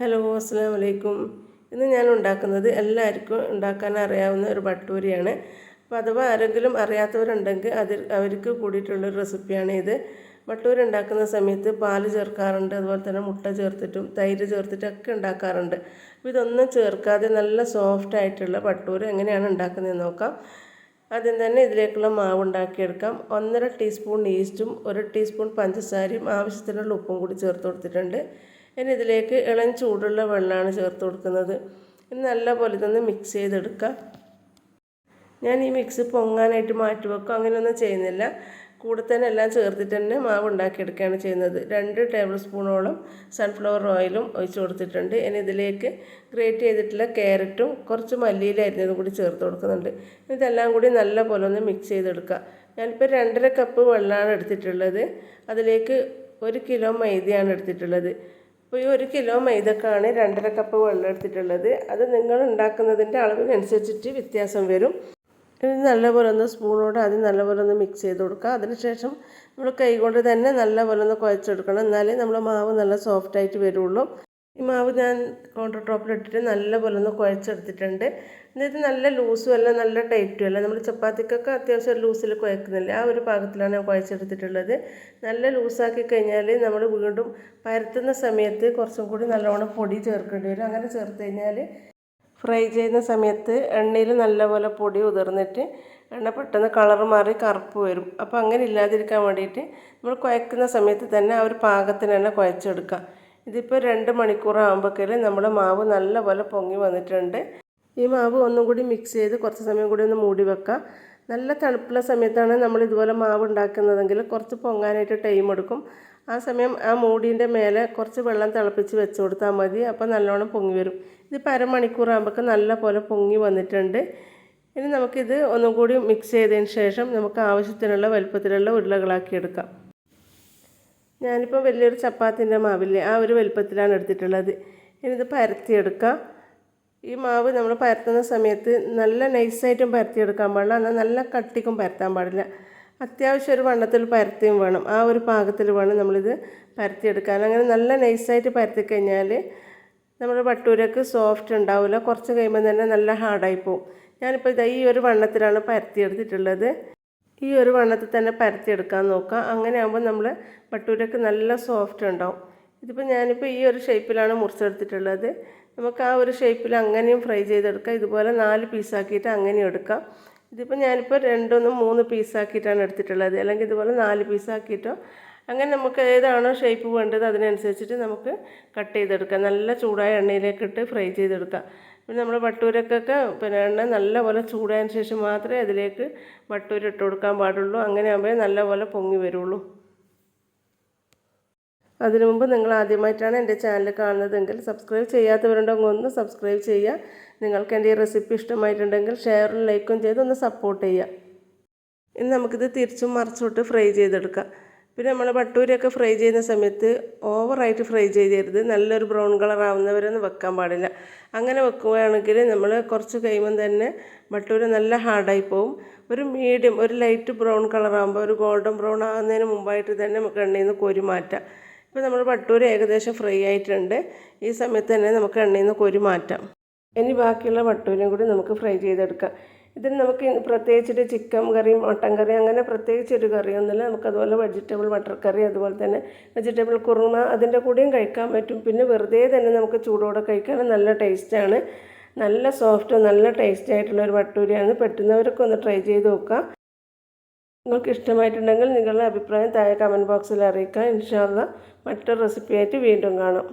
Hello അസ്സാം വലൈക്കും ഇന്ന് ഞാൻ ഉണ്ടാക്കുന്നത് എല്ലാവർക്കും ഉണ്ടാക്കാൻ അറിയാവുന്ന ഒരു ഭട്ടൂരിയാണ് അപ്പോൾ അഥവാ ആരെങ്കിലും അറിയാത്തവരുണ്ടെങ്കിൽ അതിൽ അവർക്ക് കൂടിയിട്ടുള്ളൊരു റെസിപ്പിയാണ് ഇത്. ഭട്ടൂരി ഉണ്ടാക്കുന്ന സമയത്ത് പാൽ ചേർക്കാറുണ്ട് അതുപോലെ തന്നെ മുട്ട ചേർത്തിട്ടും തൈര് ചേർത്തിട്ടൊക്കെ ഉണ്ടാക്കാറുണ്ട്. അപ്പോൾ ഇതൊന്നും ചേർക്കാതെ നല്ല സോഫ്റ്റ് ആയിട്ടുള്ള ഭട്ടൂര് എങ്ങനെയാണ് ഉണ്ടാക്കുന്നതെന്ന് നോക്കാം. ആദ്യം തന്നെ ഇതിലേക്കുള്ള മാവ് ഉണ്ടാക്കിയെടുക്കാം. ഒന്നര ടീസ്പൂൺ ഈസ്റ്റും ഒരു ടീസ്പൂൺ പഞ്ചസാരയും ആവശ്യത്തിനുള്ള ഉപ്പും കൂടി ചേർത്ത് കൊടുത്തിട്ടുണ്ട്. ഇനി ഇതിലേക്ക് ഇളം ചൂടുള്ള വെള്ളമാണ് ചേർത്ത് കൊടുക്കുന്നത്. ഇനി നല്ല പോലെ ഇതൊന്ന് മിക്സ് ചെയ്തെടുക്കുക ഞാൻ ഈ മിക്സ് പൊങ്ങാനായിട്ട് മാറ്റി വെക്കും. അങ്ങനെയൊന്നും ചെയ്യുന്നില്ല. കൂടെ തന്നെ എല്ലാം ചേർത്തിട്ട് തന്നെ മാവ് ഉണ്ടാക്കിയെടുക്കുകയാണ് ചെയ്യുന്നത്. രണ്ട് ടേബിൾ സ്പൂണോളം സൺഫ്ലവർ ഓയിലും ഒഴിച്ച് കൊടുത്തിട്ടുണ്ട്. ഇനി ഇതിലേക്ക് ഗ്രേറ്റ് ചെയ്തിട്ടുള്ള ക്യാരറ്റും കുറച്ച് മല്ലിയില അരിഞ്ഞതും കൂടി ചേർത്ത് കൊടുക്കുന്നുണ്ട്. ഇതെല്ലാം കൂടി നല്ല പോലെ ഒന്ന് മിക്സ് ചെയ്തെടുക്കുക ഞാനിപ്പോൾ രണ്ടര കപ്പ് വെള്ളമാണ് എടുത്തിട്ടുള്ളത്. അതിലേക്ക് ഒരു കിലോ മൈദയാണ് എടുത്തിട്ടുള്ളത്. അപ്പോൾ ഈ ഒരു കിലോ മൈദക്കാണ് രണ്ടര കപ്പ് വെള്ളം എടുത്തിട്ടുള്ളത്. അത് നിങ്ങൾ ഉണ്ടാക്കുന്നതിന്റെ അളവിനനുസരിച്ചിട്ട് വ്യത്യാസം വരും. ഇത് നല്ലപോലെ ഒന്ന് സ്പൂണോട് ആദ്യം നല്ലപോലെ ഒന്ന് മിക്സ് ചെയ്ത് കൊടുക്കുക. അതിനുശേഷം നമ്മൾ കൈ കൊണ്ട് തന്നെ നല്ലപോലെ ഒന്ന് കുഴച്ചെടുക്കണം. എന്നാലേ നമ്മൾ മാവ് നല്ല സോഫ്റ്റായിട്ട് വരുള്ളൂ. ഈ മാവ് ഞാൻ കൗണ്ടർ ടോപ്പിലിട്ടിട്ട് നല്ലപോലെ ഒന്ന് കുഴച്ചെടുത്തിട്ടുണ്ട്. എന്നിട്ട് നല്ല ലൂസും അല്ല നല്ല ടൈറ്റും അല്ല. നമ്മൾ ചപ്പാത്തിക്കൊക്കെ അത്യാവശ്യം ലൂസിൽ കുഴക്കുന്നില്ല? ആ ഒരു പാകത്തിലാണ് ഞാൻ കുഴച്ചെടുത്തിട്ടുള്ളത്. നല്ല ലൂസാക്കി കഴിഞ്ഞാൽ നമ്മൾ വീണ്ടും പരത്തുന്ന സമയത്ത് കുറച്ചും കൂടി നല്ലോണം പൊടി ചേർക്കേണ്ടി വരും. അങ്ങനെ ചേർത്ത് കഴിഞ്ഞാൽ ഫ്രൈ ചെയ്യുന്ന സമയത്ത് എണ്ണയിൽ നല്ലപോലെ പൊടി ഉതിർന്നിട്ട് എണ്ണ പെട്ടെന്ന് കളർ മാറി കറുപ്പ് വരും. അപ്പോൾ അങ്ങനെ ഇല്ലാതിരിക്കാൻ വേണ്ടിയിട്ട് നമ്മൾ കുഴക്കുന്ന സമയത്ത് തന്നെ ആ ഒരു പാകത്തിന് തന്നെ കുഴച്ചെടുക്കുക. ഇതിപ്പോൾ രണ്ട് മണിക്കൂറാകുമ്പോഴേക്കും നമ്മുടെ മാവ് നല്ലപോലെ പൊങ്ങി വന്നിട്ടുണ്ട്. ഈ മാവ് ഒന്നും കൂടി മിക്സ് ചെയ്ത് കുറച്ച് സമയം കൂടി ഒന്ന് മൂടി വെക്കാം. നല്ല തണുപ്പുള്ള സമയത്താണ് നമ്മൾ ഇതുപോലെ മാവ് ഉണ്ടാക്കുന്നതെങ്കിൽ കുറച്ച് പൊങ്ങാനായിട്ട് ടൈം എടുക്കും. ആ സമയം ആ മൂടീന്റെ മേലെ കുറച്ച് വെള്ളം തിളപ്പിച്ച് വെച്ച് കൊടുത്താൽ മതി. അപ്പോൾ നല്ലോണം പൊങ്ങി വരും. ഇതിപ്പോൾ അരമണിക്കൂറാകുമ്പോൾ നല്ല പോലെ പൊങ്ങി വന്നിട്ടുണ്ട്. ഇനി നമുക്കിത് ഒന്നും കൂടി മിക്സ് ചെയ്തതിന് ശേഷം നമുക്ക് ആവശ്യത്തിനുള്ള വലുപ്പത്തിലുള്ള ഉരുളകളാക്കി എടുക്കാം. ഞാനിപ്പോൾ വലിയൊരു ചപ്പാത്തിന്റെ മാവില്ലേ ആ ഒരു വലുപ്പത്തിലാണ് എടുത്തിട്ടുള്ളത്. ഇനി ഇത് പരത്തിയെടുക്കാം. ഈ മാവ് നമ്മൾ പരത്തുന്ന സമയത്ത് നല്ല നൈസായിട്ടും പരത്തിയെടുക്കാൻ പാടില്ല എന്നാൽ നല്ല കട്ടിക്കും പരത്താൻ പാടില്ല. അത്യാവശ്യം ഒരു വണ്ണത്തിൽ പരത്തിയും വേണം. ആ ഒരു പാകത്തിൽ വേണം നമ്മളിത് പരത്തിയെടുക്കാൻ. അങ്ങനെ നല്ല നൈസായിട്ട് പരത്തി കഴിഞ്ഞാൽ നമ്മുടെ വട്ടൂരക്ക് സോഫ്റ്റ് ഉണ്ടാവില്ല കുറച്ച് കഴിയുമ്പോൾ തന്നെ നല്ല ഹാർഡായി പോവും. ഞാനിപ്പോൾ ഇത് ഈ ഒരു വണ്ണത്തിലാണ് പരത്തിയെടുത്തിട്ടുള്ളത്. ഈ ഒരു വണ്ണത്തിൽ തന്നെ പരത്തിയെടുക്കാൻ നോക്കുക. അങ്ങനെ ആകുമ്പോൾ നമ്മൾ ഭട്ടൂരക്ക് നല്ല സോഫ്റ്റ് ഉണ്ടാവും. ഇതിപ്പോൾ ഞാനിപ്പോൾ ഈ ഒരു ഷേപ്പിലാണ് മുറിച്ചെടുത്തിട്ടുള്ളത്. നമുക്ക് ആ ഒരു ഷേപ്പിൽ അങ്ങനെയും ഫ്രൈ ചെയ്തെടുക്കാം. ഇതുപോലെ നാല് പീസാക്കിയിട്ട് അങ്ങനെയും എടുക്കാം. ഇതിപ്പോൾ ഞാനിപ്പോൾ രണ്ടൊന്നും മൂന്ന് പീസാക്കിയിട്ടാണ് എടുത്തിട്ടുള്ളത്. അല്ലെങ്കിൽ ഇതുപോലെ നാല് പീസാക്കിയിട്ടോ അങ്ങനെ നമുക്ക് ഏതാണോ ഷേപ്പ് വേണ്ടത് അതിനനുസരിച്ചിട്ട് നമുക്ക് കട്ട് ചെയ്തെടുക്കാം. നല്ല ചൂടായ എണ്ണയിലേക്ക് ഇട്ട് ഫ്രൈ ചെയ്തെടുക്കാം. പിന്നെ നമ്മൾ വട്ടൂരക്കൊക്കെ പിന്നെ എണ്ണ നല്ലപോലെ ചൂടായതിന് ശേഷം മാത്രമേ അതിലേക്ക് വട്ടൂര് ഇട്ട് കൊടുക്കാൻ പാടുള്ളൂ. അങ്ങനെ ആകുമ്പോൾ നല്ലപോലെ പൊങ്ങി വരുള്ളൂ. അതിനു മുമ്പ് നിങ്ങൾ ആദ്യമായിട്ടാണ് എന്റെ ചാനൽ കാണുന്നതെങ്കിൽ സബ്സ്ക്രൈബ് ചെയ്യാത്തവരുണ്ടെങ്കിൽ ഒന്ന് സബ്സ്ക്രൈബ് ചെയ്യുക. നിങ്ങൾക്ക് എന്റെ ഈ റെസിപ്പി ഇഷ്ടമായിട്ടുണ്ടെങ്കിൽ ഷെയറും ലൈക്കും ചെയ്ത് ഒന്ന് സപ്പോർട്ട് ചെയ്യുക. ഇനി നമുക്കിത് തിരിച്ചും മറിച്ചോട്ട് ഫ്രൈ ചെയ്തെടുക്കാം. പിന്നെ നമ്മൾ ഭട്ടൂരിയൊക്കെ ഫ്രൈ ചെയ്യുന്ന സമയത്ത് ഓവറായിട്ട് ഫ്രൈ ചെയ്യരുത്. നല്ലൊരു ബ്രൗൺ കളർ ആവുന്നവരൊന്നും വെക്കാൻ പാടില്ല. അങ്ങനെ വെക്കുകയാണെങ്കിൽ നമ്മൾ കുറച്ച് കഴിയുമ്പം തന്നെ ബട്ടൂര് നല്ല ഹാർഡായി പോവും. ഒരു മീഡിയം ഒരു ലൈറ്റ് ബ്രൗൺ കളർ ആകുമ്പോൾ ഒരു ഗോൾഡൻ ബ്രൗൺ ആകുന്നതിന് മുമ്പായിട്ട് തന്നെ എണ്ണയിൽ നിന്ന് കോരി മാറ്റാം. ഇപ്പോൾ നമ്മൾ ബട്ടൂര് ഏകദേശം ഫ്രൈ ആയിട്ടുണ്ട്. ഈ സമയത്ത് തന്നെ നമുക്ക് എണ്ണയിൽ നിന്ന് കോരി മാറ്റാം. ഇനി ബാക്കിയുള്ള വട്ടൂരും കൂടി നമുക്ക് ഫ്രൈ ചെയ്തെടുക്കാം. ഇതിന് നമുക്ക് പ്രത്യേകിച്ചിട്ട് ചിക്കൻ കറി മട്ടൻ കറി അങ്ങനെ പ്രത്യേകിച്ചൊരു കറിയൊന്നുമില്ല. നമുക്കതുപോലെ വെജിറ്റബിൾ മട്ടർ കറി അതുപോലെ തന്നെ വെജിറ്റബിൾ കുറുമ അതിന്റെ കൂടെയും കഴിക്കാൻ പറ്റും. പിന്നെ വെറുതെ തന്നെ നമുക്ക് ചൂടോടെ കഴിക്കാൻ നല്ല ടേസ്റ്റാണ് നല്ല സോഫ്റ്റ് നല്ല ടേസ്റ്റി ആയിട്ടുള്ള ഒരു വട്ടൂരിയാണ്. പറ്റുന്നവരൊക്കെ ഒന്ന് ട്രൈ ചെയ്ത് നോക്കാം നിങ്ങൾക്ക് ഇഷ്ടമായിട്ടുണ്ടെങ്കിൽ നിങ്ങളുടെ അഭിപ്രായം താഴെ കമന്റ് ബോക്സിൽ അറിയിക്കാം ഇൻഷാല്ല മറ്റൊരു റെസിപ്പിയായിട്ട് വീണ്ടും കാണാം.